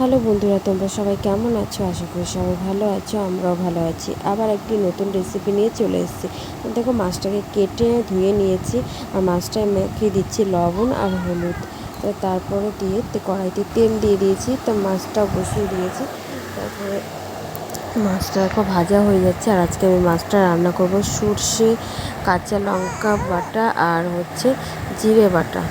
Hello বন্ধুরা, তোমরা সবাই কেমন আছো? আশা করি সবাই ভালো আছো, আমরাও ভালো আছি। আবার একটি নতুন রেসিপি নিয়ে চলে এসেছি। দেখো, মাছটাকে কেটে ধুয়ে নিয়েছি। আর মাছটায় মেখে দিচ্ছি লবণ আর হলুদ। তারপরে দিয়ে কড়াইতে তেল দিয়ে দিয়েছি। তো মাছটাও বসিয়ে দিয়েছি। তারপরে মাছটা দেখো, ভাজা হয়ে যাচ্ছে। আর আজকে আমি মাছটা রান্না করব সর্ষে, কাঁচা লঙ্কা বাটা আর হচ্ছে জিরে বাটা।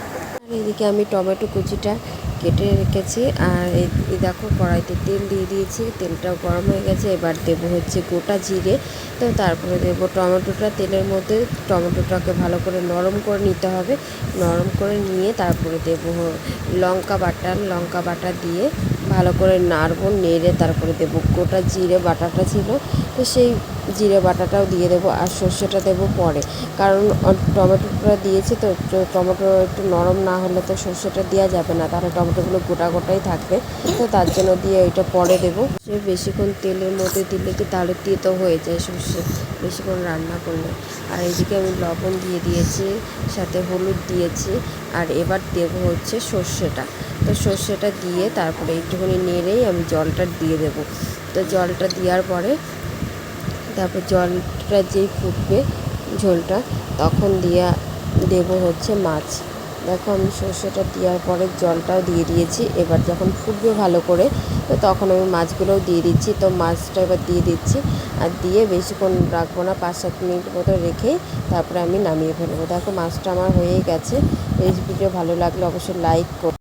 এদিকে আমি টমেটো কুচিটা কেটে রেখেছি আর এই দেখো কড়াইতে তেল দিয়ে দিয়েছি, তেলটাও গরম হয়ে গেছে। এবার দেবো হচ্ছে গোটা জিরে। তো তারপরে দেবো টমেটোটা তেলের মধ্যে। টমেটোটাকে ভালো করে নরম করে নিতে হবে। নরম করে নিয়ে তারপরে দেবো লঙ্কা বাটা। লঙ্কা বাটা দিয়ে ভালো করে নাড়বো, নেড়ে তারপরে দেবো গোটা জিরে বাটাটা ছিল। তো সেই জিরে বাটাটাও দিয়ে দেবো আর সর্ষেটা দেবো পরে। কারণ টমেটোটা দিয়েছি তো তো টমেটো একটু নরম না হলে তো সর্ষেটা দেওয়া যাবে না। তাহলে টমেটোগুলো গোটা গোটাই থাকবে। তো তার জন্য দিয়ে ওইটা পরে দেবো। সে বেশিক্ষণ তেলের মধ্যে দিলে কি তাহলে তেতো হয়ে যায় সর্ষে, বেশিক্ষণ রান্না করলে। আর এইদিকে আমি লবণ দিয়ে দিয়েছি, সাথে হলুদ দিয়েছি, আর এবার দেবো হচ্ছে সর্ষেটা। তো সর্ষেটা দিয়ে তারপরে একটুখানি নেড়েই আমি জলটা দিয়ে দেবো। তো জলটা দেওয়ার পরে তারপর জলটা যেই ফুটবে, ঝোলটা, তখন দিয়া দেবো হচ্ছে মাছ। দেখো আমি সর্ষেটা দেওয়ার পরে জলটাও দিয়ে দিয়েছি। এবার যখন ফুটবে ভালো করে, তো তখন আমি মাছগুলোও দিয়ে দিচ্ছি। তো মাছটা এবার দিয়ে দিচ্ছি। আর দিয়ে বেশিক্ষণ রাখব না, পাঁচ সাত মিনিট মতো রেখেই তারপরে আমি নামিয়ে ফেলব। দেখো মাছটা আমার হয়েই গেছে। রেসিপিটা ভালো লাগলে অবশ্যই লাইক